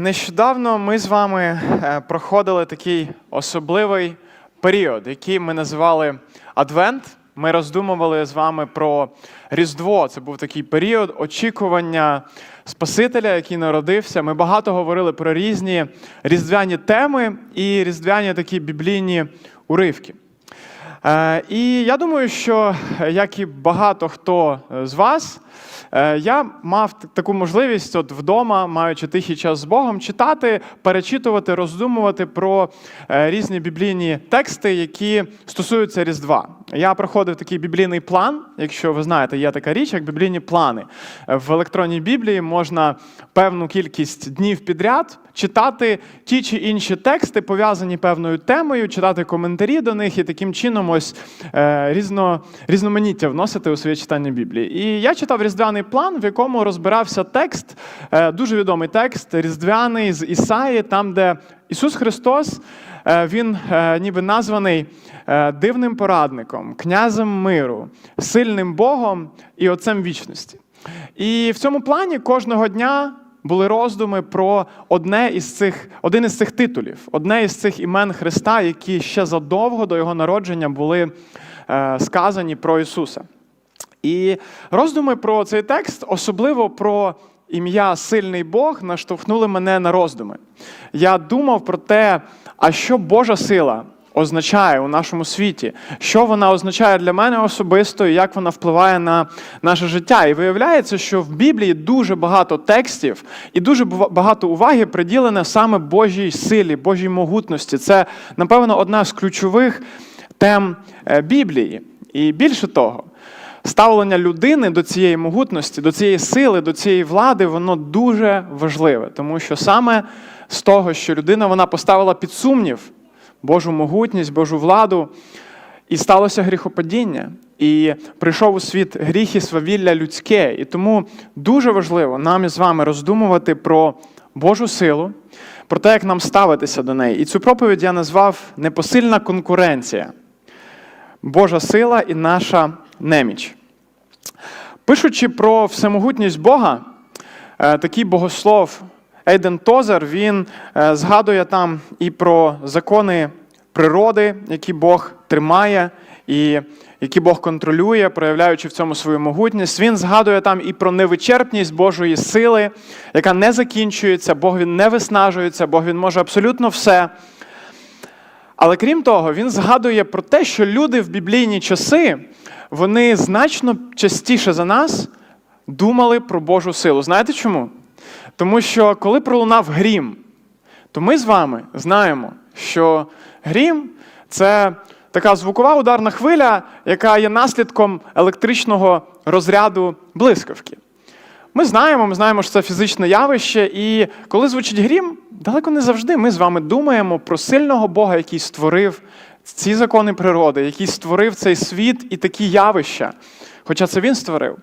нещодавно ми з вами е, проходили такий особливий період, який ми називали Адвент. Ми роздумували з вами про Різдво. Це був такий період очікування Спасителя, який народився. Ми багато говорили про різні різдвяні теми і різдвяні такі біблійні уривки. Е, І я думаю, що е, як і багато хто з вас, я мав таку можливість от вдома, маючи тихий час з Богом, читати, перечитувати, роздумувати про е, різні біблійні тексти, які стосуються Різдва. Я проходив такий біблійний план. Якщо ви знаєте, є така річ, як біблійні плани. Е, В електронній Біблії можна певну кількість днів підряд читати ті чи інші тексти, пов'язані певною темою, читати коментарі до них і таким чином ось е, різно, різноманіття вносити у своє читання Біблії. І я читав різдвяний план, в якому розбирався текст, е, дуже відомий текст, різдвяний з Ісаї, там, де Ісус Христос. е, Він е, ніби названий дивним порадником, князем миру, сильним Богом і Отцем вічності. І в цьому плані кожного дня були роздуми про одне із цих, один із цих титулів, одне із цих імен Христа, які ще задовго до його народження були сказані про Ісуса. І роздуми про цей текст, особливо про ім'я Сильний Бог, наштовхнули мене на роздуми. Я думав про те, а що Божа сила означає у нашому світі, що вона означає для мене особисто, і як вона впливає на наше життя. І виявляється, що в Біблії дуже багато текстів і дуже багато уваги приділене саме Божій силі, Божій могутності. Це, напевно, одна з ключових тем е, Біблії. І більше того, ставлення людини до цієї могутності, до цієї сили, до цієї влади, воно дуже важливе, тому що саме з того, що людина вона поставила під сумнів Божу могутність, Божу владу, і сталося гріхопадіння. І прийшов у світ гріх і свавілля людське. І тому дуже важливо нам із вами роздумувати про Божу силу, про те, як нам ставитися до неї. І цю проповідь я назвав Непосильна конкуренція. Божа сила і наша неміч. Пишучи про всемогутність Бога, е, такий богослов Ейден Тозер, він е, згадує там і про закони природи, які Бог тримає, і які Бог контролює, проявляючи в цьому свою могутність. Він згадує там і про невичерпність Божої сили, яка не закінчується, Бог він не виснажується, Бог він може абсолютно все. Але крім того, він згадує про те, що люди в біблійні часи вони значно частіше за нас думали про Божу силу. Знаєте чому? Тому що коли пролунав грім, то ми з вами знаємо, що грім це така звукова ударна хвиля, яка є наслідком електричного розряду блискавки. Ми знаємо, ми знаємо, що це фізичне явище, і коли звучить грім, далеко не завжди ми з вами думаємо про сильного Бога, який створив ці закони природи, який створив цей світ і такі явища. Хоча це він створив.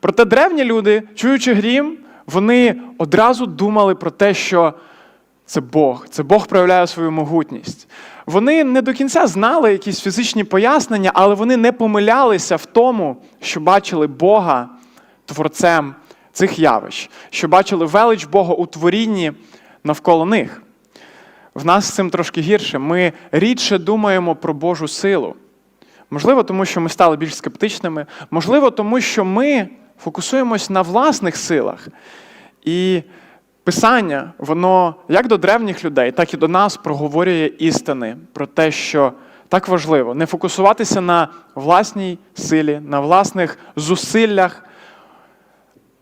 Проте древні люди, чуючи грім, вони одразу думали про те, що це Бог, це Бог проявляє свою могутність. Вони не до кінця знали якісь фізичні пояснення, але вони не помилялися в тому, що бачили Бога творцем цих явищ, що бачили велич Бога у творінні навколо них. В нас з цим трошки гірше. Ми рідше думаємо про Божу силу. Можливо, тому що ми стали більш скептичними, можливо, тому що ми фокусуємось на власних силах. І Писання, воно як до древніх людей, так і до нас проговорює істини про те, що так важливо не фокусуватися на власній силі, на власних зусиллях,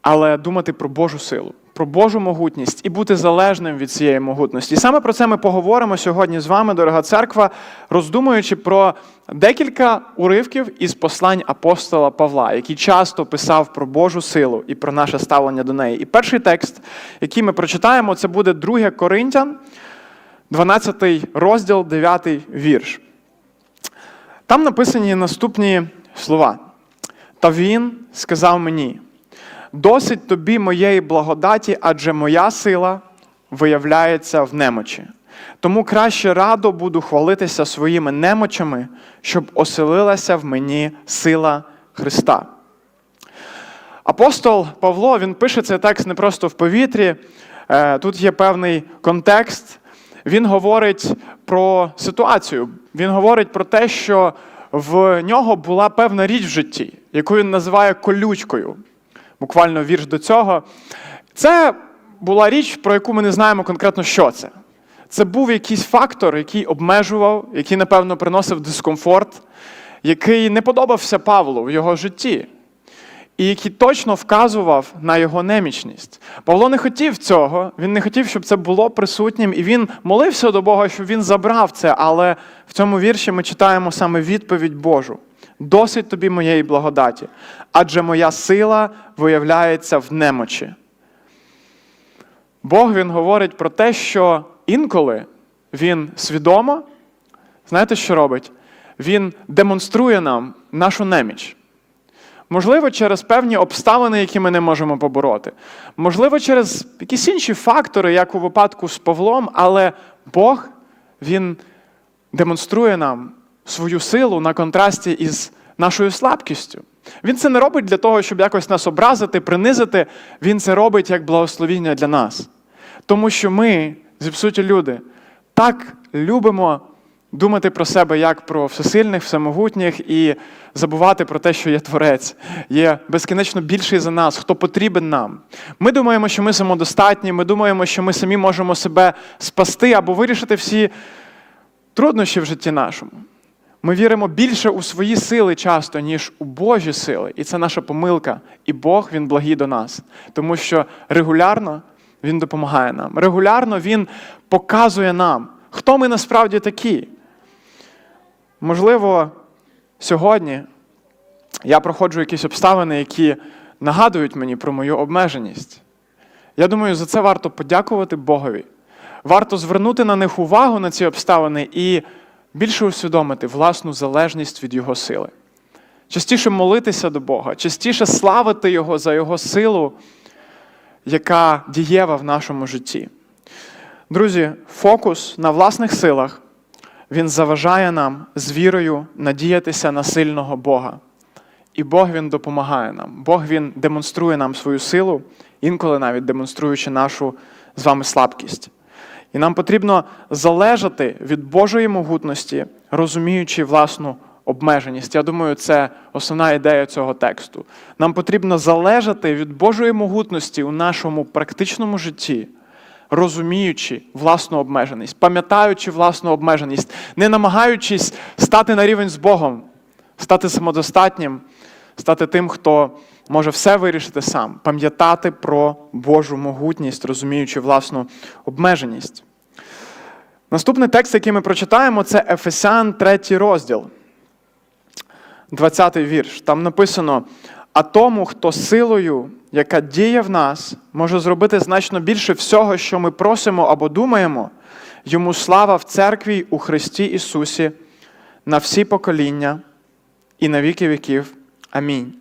але думати про Божу силу, про Божу могутність і бути залежним від цієї могутності. І саме про це ми поговоримо сьогодні з вами, дорога церква, роздумуючи про декілька уривків із послань апостола Павла, який часто писав про Божу силу і про наше ставлення до неї. І перший текст, який ми прочитаємо, це буде 2 Коринтян, 12 розділ, 9 вірш. Там написані наступні слова. Та він сказав мені: досить тобі моєї благодаті, адже моя сила виявляється в немочі. Тому краще радо буду хвалитися своїми немочами, щоб оселилася в мені сила Христа. Апостол Павло він пише цей текст не просто в повітрі. Е, Тут є певний контекст. Він говорить про ситуацію. Він говорить про те, що в нього була певна річ в житті, яку він називає колючкою. Буквально вірш до цього. Це була річ, про яку ми не знаємо конкретно, що це. Це був якийсь фактор, який обмежував, який, напевно, приносив дискомфорт, який не подобався Павлу в його житті, і який точно вказував на його немічність. Павло не хотів цього, він не хотів, щоб це було присутнім, і він молився до Бога, щоб він забрав це. Але в цьому вірші ми читаємо саме відповідь Божу. Досить тобі моєї благодаті, адже моя сила виявляється в немочі. Бог він говорить про те, що інколи він свідомо, знаєте, що робить? Він демонструє нам нашу неміч. Можливо, через певні обставини, які ми не можемо побороти. Можливо, через якісь інші фактори, як у випадку з Павлом, але Бог він демонструє нам свою силу на контрасті із нашою слабкістю. Він це не робить для того, щоб якось нас образити, принизити. Він це робить як благословіння для нас. Тому що ми, зіпсуті люди, так любимо думати про себе як про всесильних, всемогутніх і забувати про те, що є Творець, є безкінечно більший за нас, хто потрібен нам. Ми думаємо, що ми самодостатні, ми думаємо, що ми самі можемо себе спасти або вирішити всі труднощі в житті нашому. Ми віримо більше у свої сили часто, ніж у Божі сили. І це наша помилка. І Бог Він благий до нас. Тому що регулярно Він допомагає нам. Регулярно Він показує нам, хто ми насправді такі. Можливо, сьогодні я проходжу якісь обставини, які нагадують мені про мою обмеженість. Я думаю, за це варто подякувати Богові. Варто звернути на них увагу на ці обставини і більше усвідомити власну залежність від Його сили. Частіше молитися до Бога, частіше славити Його за Його силу, яка дієва в нашому житті. Друзі, фокус на власних силах він заважає нам з вірою надіятися на сильного Бога. І Бог Він допомагає нам. Бог Він демонструє нам свою силу, інколи навіть демонструючи нашу з вами слабкість. І нам потрібно залежати від Божої могутності, розуміючи власну обмеженість. Я думаю, це основна ідея цього тексту. Нам потрібно залежати від Божої могутності у нашому практичному житті, розуміючи власну обмеженість, пам'ятаючи власну обмеженість, не намагаючись стати на рівень з Богом, стати самодостатнім, стати тим, хто може все вирішити сам, пам'ятати про Божу могутність, розуміючи власну обмеженість. Наступний текст, який ми прочитаємо, це Ефесян 3 розділ, 20 вірш. Там написано: а тому, хто силою, яка діє в нас, може зробити значно більше всього, що ми просимо або думаємо, йому слава в церкві у Христі Ісусі на всі покоління і на віки віків. Амінь.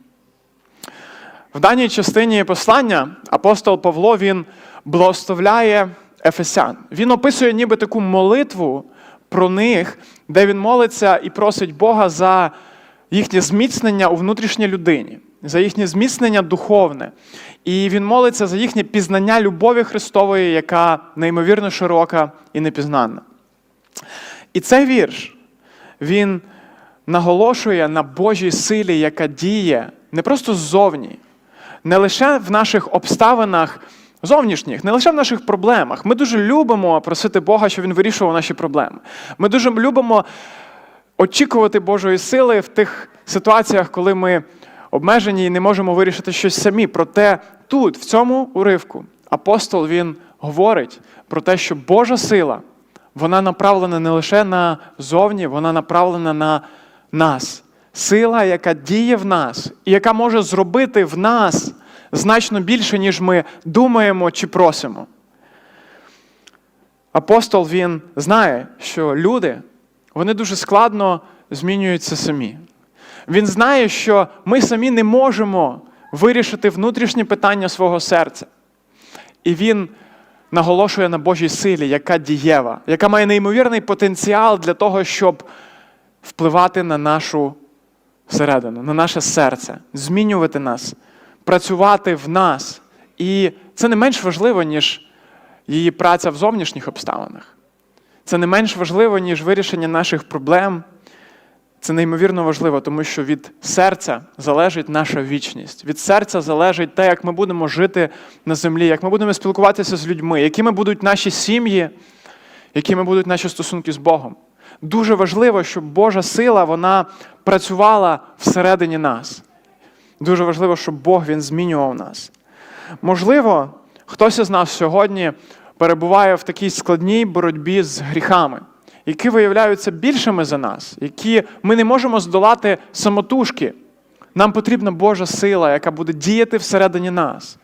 В даній частині послання апостол Павло він благословляє Ефесян. Він описує ніби таку молитву про них, де він молиться і просить Бога за їхнє зміцнення у внутрішній людині, за їхнє зміцнення духовне. І він молиться за їхнє пізнання любові Христової, яка неймовірно широка і непізнанна. І цей вірш, він наголошує на Божій силі, яка діє не просто ззовні, не лише в наших обставинах зовнішніх, не лише в наших проблемах. Ми дуже любимо просити Бога, щоб Він вирішував наші проблеми. Ми дуже любимо очікувати Божої сили в тих ситуаціях, коли ми обмежені і не можемо вирішити щось самі. Проте тут, в цьому уривку, апостол він говорить про те, що Божа сила, вона направлена не лише на зовні, вона направлена на нас. Сила, яка діє в нас, і яка може зробити в нас значно більше, ніж ми думаємо чи просимо. Апостол він знає, що люди вони дуже складно змінюються самі. Він знає, що ми самі не можемо вирішити внутрішні питання свого серця. І він наголошує на Божій силі, яка дієва, яка має неймовірний потенціал для того, щоб впливати на нашу середину, на наше серце, змінювати нас, працювати в нас. І це не менш важливо, ніж її праця в зовнішніх обставинах. Це не менш важливо, ніж вирішення наших проблем. Це неймовірно важливо, тому що від серця залежить наша вічність. Від серця залежить те, як ми будемо жити на землі, як ми будемо спілкуватися з людьми, якими будуть наші сім'ї, якими будуть наші стосунки з Богом. Дуже важливо, щоб Божа сила вона працювала всередині нас. Дуже важливо, щоб Бог він змінював нас. Можливо, хтось із нас сьогодні перебуває в такій складній боротьбі з гріхами, які виявляються більшими за нас, які ми не можемо здолати самотужки. Нам потрібна Божа сила, яка буде діяти всередині нас.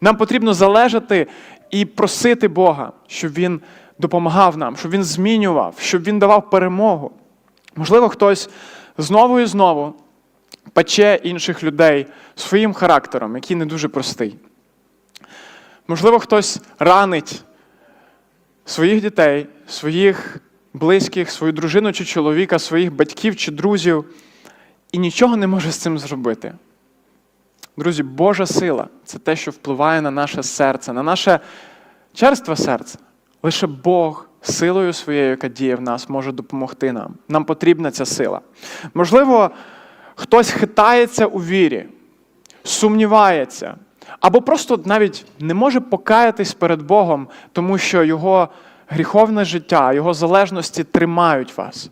Нам потрібно залежати і просити Бога, щоб Він допомагав нам, щоб Він змінював, щоб Він давав перемогу. Можливо, хтось знову і знову пече інших людей своїм характером, який не дуже простий. Можливо, хтось ранить своїх дітей, своїх близьких, свою дружину чи чоловіка, своїх батьків чи друзів і нічого не може з цим зробити. Друзі, Божа сила це те, що впливає на наше серце, на наше черстве серце. Лише Бог силою своєю, яка діє в нас, може допомогти нам. Нам потрібна ця сила. Можливо, хтось хитається у вірі, сумнівається, або просто навіть не може покаятись перед Богом, тому що його гріховне життя, його залежності тримають вас.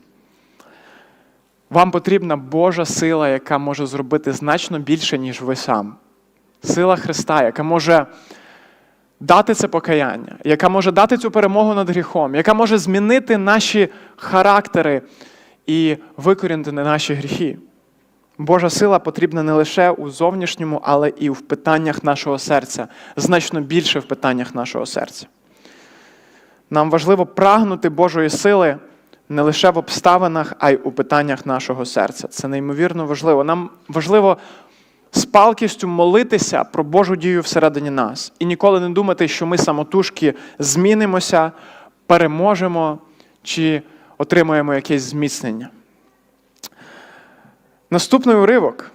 Вам потрібна Божа сила, яка може зробити значно більше, ніж ви сам. Сила Христа, яка може дати це покаяння, яка може дати цю перемогу над гріхом, яка може змінити наші характери і викорінити наші гріхи. Божа сила потрібна не лише у зовнішньому, але і в питаннях нашого серця, значно більше в питаннях нашого серця. Нам важливо прагнути Божої сили не лише в обставинах, а й у питаннях нашого серця. Це неймовірно важливо. Нам важливо з палкістю молитися про Божу дію всередині нас і ніколи не думати, що ми самотужки змінимося, переможемо чи отримаємо якесь зміцнення. Наступний уривок,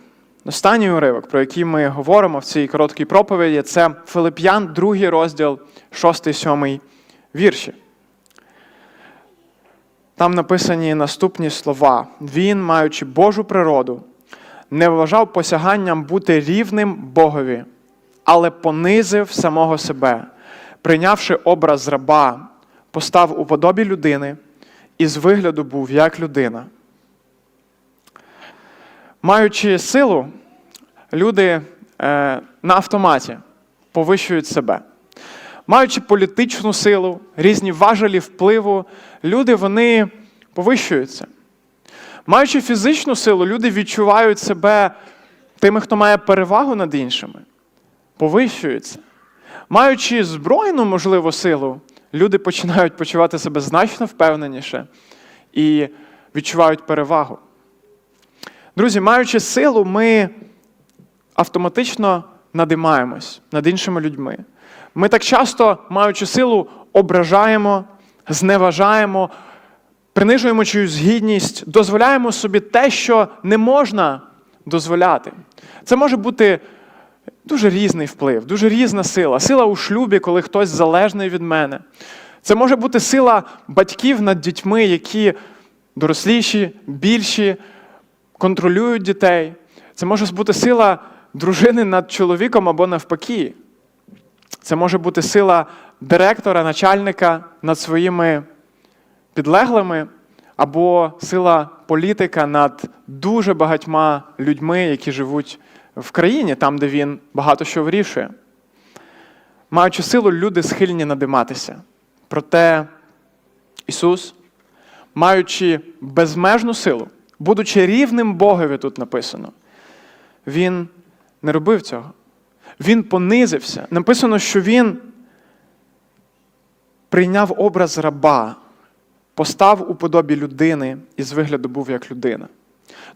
останній уривок, про який ми говоримо в цій короткій проповіді, це Филип'ян, другий розділ, 6-7 вірші. Там написані наступні слова. Він, маючи Божу природу, не вважав посяганням бути рівним Богові, але понизив самого себе, прийнявши образ раба, постав у подобі людини і з вигляду був як людина. Маючи силу, люди е, на автоматі повищують себе. Маючи політичну силу, різні важелі впливу, люди вони повищуються. Маючи фізичну силу, люди відчувають себе тими, хто має перевагу над іншими, повищуються. Маючи збройну, можливо, силу, люди починають почувати себе значно впевненіше і відчувають перевагу. Друзі, маючи силу, ми автоматично надимаємось над іншими людьми. Ми так часто, маючи силу, ображаємо, зневажаємо, принижуємо чиюсь гідність, дозволяємо собі те, що не можна дозволяти. Це може бути дуже різний вплив, дуже різна сила. Сила у шлюбі, коли хтось залежний від мене. Це може бути сила батьків над дітьми, які доросліші, більші, контролюють дітей. Це може бути сила дружини над чоловіком або навпаки. Це може бути сила директора, начальника над своїми підлеглими, або сила політика над дуже багатьма людьми, які живуть в країні, там, де він багато що вирішує. Маючи силу, люди схильні надиматися. Проте Ісус, маючи безмежну силу, будучи рівним Богові, тут написано, Він не робив цього. Він понизився. Написано, що він прийняв образ раба, постав у подобі людини і з вигляду був як людина.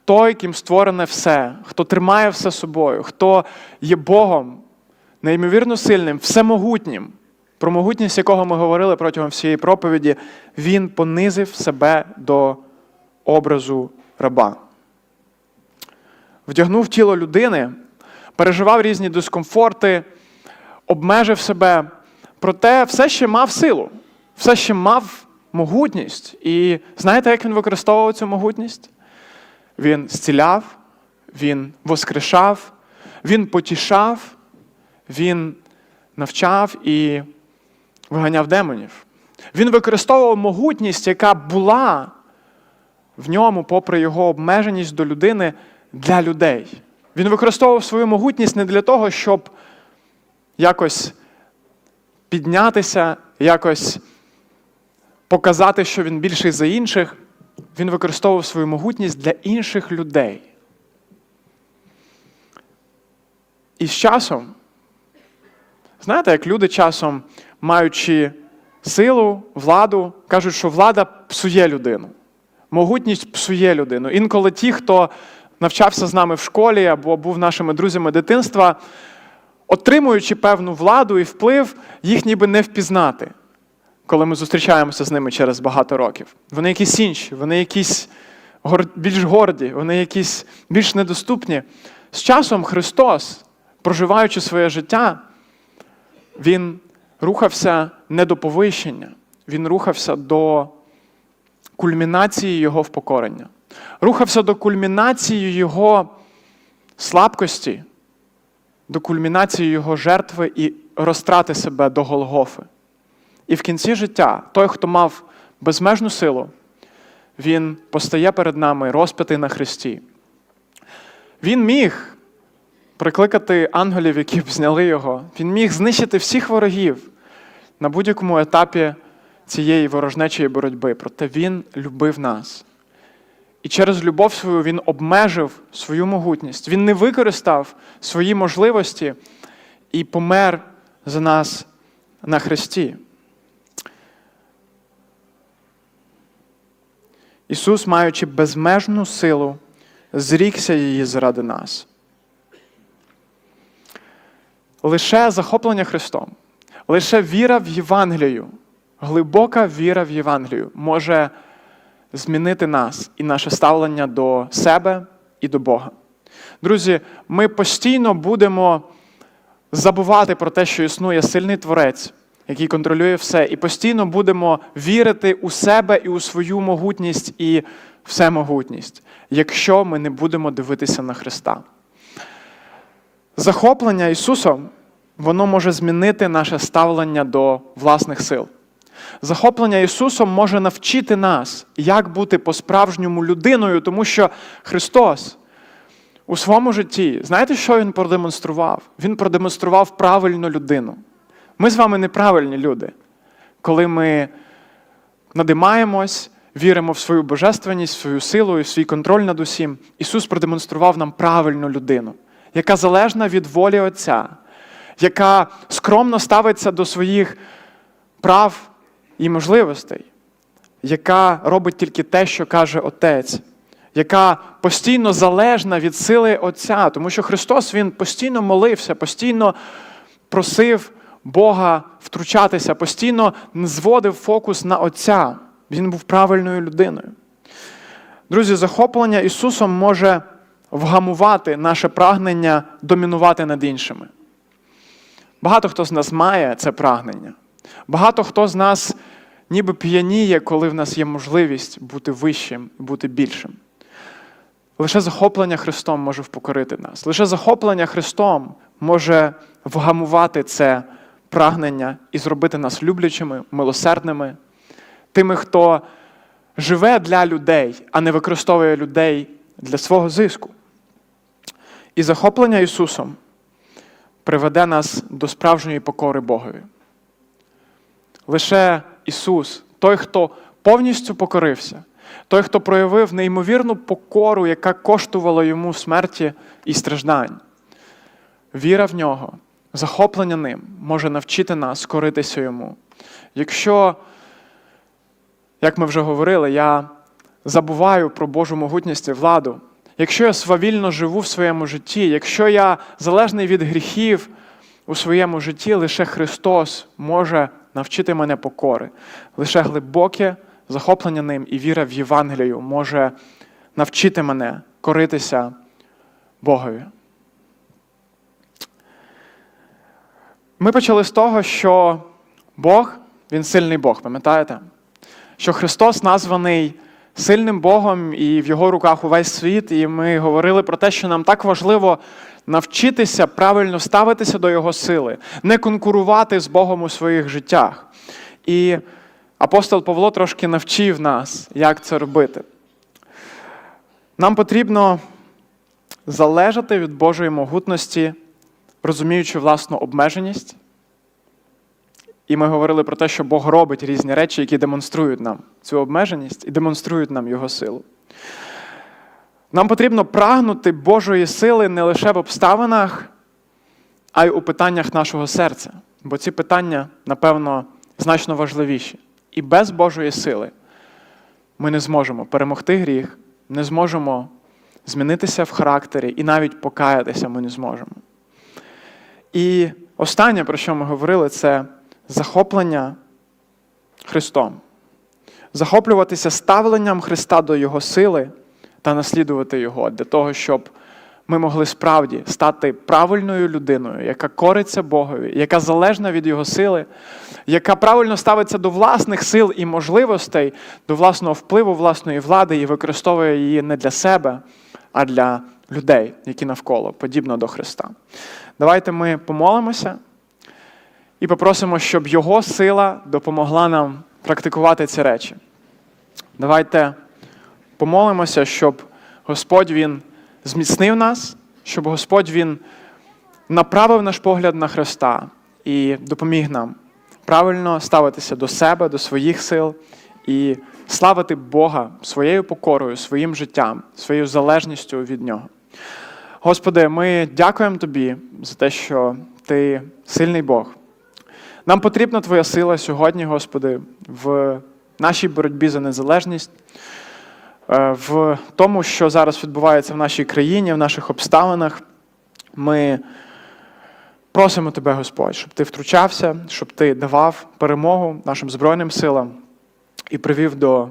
Той, ким створене все, хто тримає все собою, хто є Богом, неймовірно сильним, всемогутнім, про могутність якого ми говорили протягом всієї проповіді, він понизив себе до образу раба. Вдягнув тіло людини переживав різні дискомфорти, обмежив себе, проте все ще мав силу, все ще мав могутність. І знаєте, як він використовував цю могутність? Він зціляв, він воскрешав, він потішав, він навчав і виганяв демонів. Він використовував могутність, яка була в ньому, попри його обмеженість до людини, для людей. Він використовував свою могутність не для того, щоб якось піднятися, якось показати, що він більший за інших. Він використовував свою могутність для інших людей. І з часом, знаєте, як люди часом, маючи силу, владу, кажуть, що влада псує людину. Могутність псує людину. Інколи ті, хто навчався з нами в школі або був нашими друзями дитинства, отримуючи певну владу і вплив, їх ніби не впізнати, коли ми зустрічаємося з ними через багато років. Вони якісь інші, вони якісь більш горді, вони якісь більш недоступні. З часом Христос, проживаючи своє життя, Він рухався не до повищення, він рухався до кульмінації його впокорення. Рухався до кульмінації його слабкості, до кульмінації його жертви і розтрати себе до Голгофи. І в кінці життя той, хто мав безмежну силу, він постає перед нами розп'ятий на Христі. Він міг прикликати ангелів, які б зняли його. Він міг знищити всіх ворогів на будь-якому етапі цієї ворожнечої боротьби. Проте він любив нас. І через любов свою він обмежив свою могутність. Він не використав свої можливості і помер за нас на Христі. Ісус, маючи безмежну силу, зрікся її заради нас. Лише захоплення Христом, лише віра в Євангелію, глибока віра в Євангелію може змінити нас і наше ставлення до себе і до Бога. Друзі, ми постійно будемо забувати про те, що існує сильний творець, який контролює все, і постійно будемо вірити у себе і у свою могутність і всемогутність, якщо ми не будемо дивитися на Христа. Захоплення Ісусом, воно може змінити наше ставлення до власних сил. Захоплення Ісусом може навчити нас, як бути по-справжньому людиною, тому що Христос у своєму житті, знаєте, що Він продемонстрував? Він продемонстрував правильну людину. Ми з вами неправильні люди, коли ми надимаємось, віримо в свою божественність, в свою силу і в свій контроль над усім. Ісус продемонстрував нам правильну людину, яка залежна від волі Отця, яка скромно ставиться до своїх прав і можливостей, яка робить тільки те, що каже Отець, яка постійно залежна від сили Отця, тому що Христос Він постійно молився, постійно просив Бога втручатися, постійно зводив фокус на Отця. Він був правильною людиною. Друзі, захоплення Ісусом може вгамувати наше прагнення домінувати над іншими. Багато хто з нас має це прагнення. Багато хто з нас ніби п'яніє, коли в нас є можливість бути вищим бути більшим. Лише захоплення Христом може впокорити нас. Лише захоплення Христом може вгамувати це прагнення і зробити нас люблячими, милосердними, тими, хто живе для людей, а не використовує людей для свого зиску. І захоплення Ісусом приведе нас до справжньої покори Богові. Лише Ісус, той, хто повністю покорився, той, хто проявив неймовірну покору, яка коштувала йому смерті і страждань. Віра в нього, захоплення ним може навчити нас коритися йому. Якщо, як ми вже говорили, я забуваю про Божу могутність і владу, якщо я свавільно живу в своєму житті, якщо я залежний від гріхів у своєму житті, лише Христос може навчити мене покори. Лише глибоке захоплення ним і віра в Євангелію може навчити мене коритися Богові. Ми почали з того, що Бог, Він сильний Бог, пам'ятаєте? Що Христос названий сильним Богом і в Його руках увесь світ. І ми говорили про те, що нам так важливо навчитися правильно ставитися до Його сили, не конкурувати з Богом у своїх життях. І апостол Павло трошки навчив нас, як це робити. Нам потрібно залежати від Божої могутності, розуміючи власну обмеженість. І ми говорили про те, що Бог робить різні речі, які демонструють нам цю обмеженість і демонструють нам Його силу. Нам потрібно прагнути Божої сили не лише в обставинах, а й у питаннях нашого серця. Бо ці питання, напевно, значно важливіші. І без Божої сили ми не зможемо перемогти гріх, не зможемо змінитися в характері і навіть покаятися ми не зможемо. І останнє, про що ми говорили, це захоплення Христом. Захоплюватися ставленням Христа до Його сили та наслідувати Його для того, щоб ми могли справді стати правильною людиною, яка кориться Богові, яка залежна від Його сили, яка правильно ставиться до власних сил і можливостей, до власного впливу, власної влади і використовує її не для себе, а для людей, які навколо, подібно до Христа. Давайте ми помолимося і попросимо, щоб Його сила допомогла нам практикувати ці речі. Давайте помолимося, щоб Господь Він зміцнив нас, щоб Господь Він направив наш погляд на Христа і допоміг нам правильно ставитися до себе, до своїх сил і славити Бога своєю покорою, своїм життям, своєю залежністю від Нього. Господи, ми дякуємо Тобі за те, що Ти сильний Бог. Нам потрібна Твоя сила сьогодні, Господи, в нашій боротьбі за незалежність, е, в тому, що зараз відбувається в нашій країні, в наших обставинах. Ми просимо Тебе, Господь, щоб Ти втручався, щоб Ти давав перемогу нашим Збройним силам і привів до,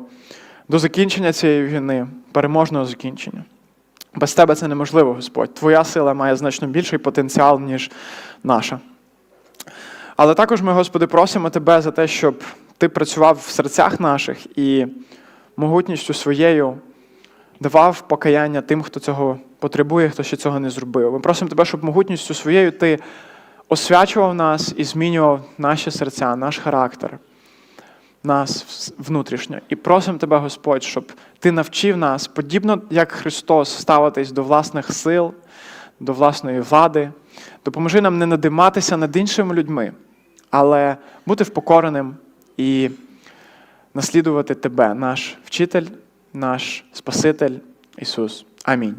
до закінчення цієї війни, переможного закінчення. Без Тебе це неможливо, Господь. Твоя сила має значно більший потенціал, ніж наша. Але також ми, Господи, просимо Тебе за те, щоб Ти працював в серцях наших і могутністю своєю давав покаяння тим, хто цього потребує, хто ще цього не зробив. Ми просимо Тебе, щоб могутністю своєю Ти освячував нас і змінював наші серця, наш характер, нас внутрішньо. І просимо Тебе, Господь, щоб Ти навчив нас, подібно як Христос, ставитись до власних сил, до власної влади. Допоможи нам не надиматися над іншими людьми, але бути впокореним і наслідувати Тебе, наш вчитель, наш Спаситель Ісус. Амінь.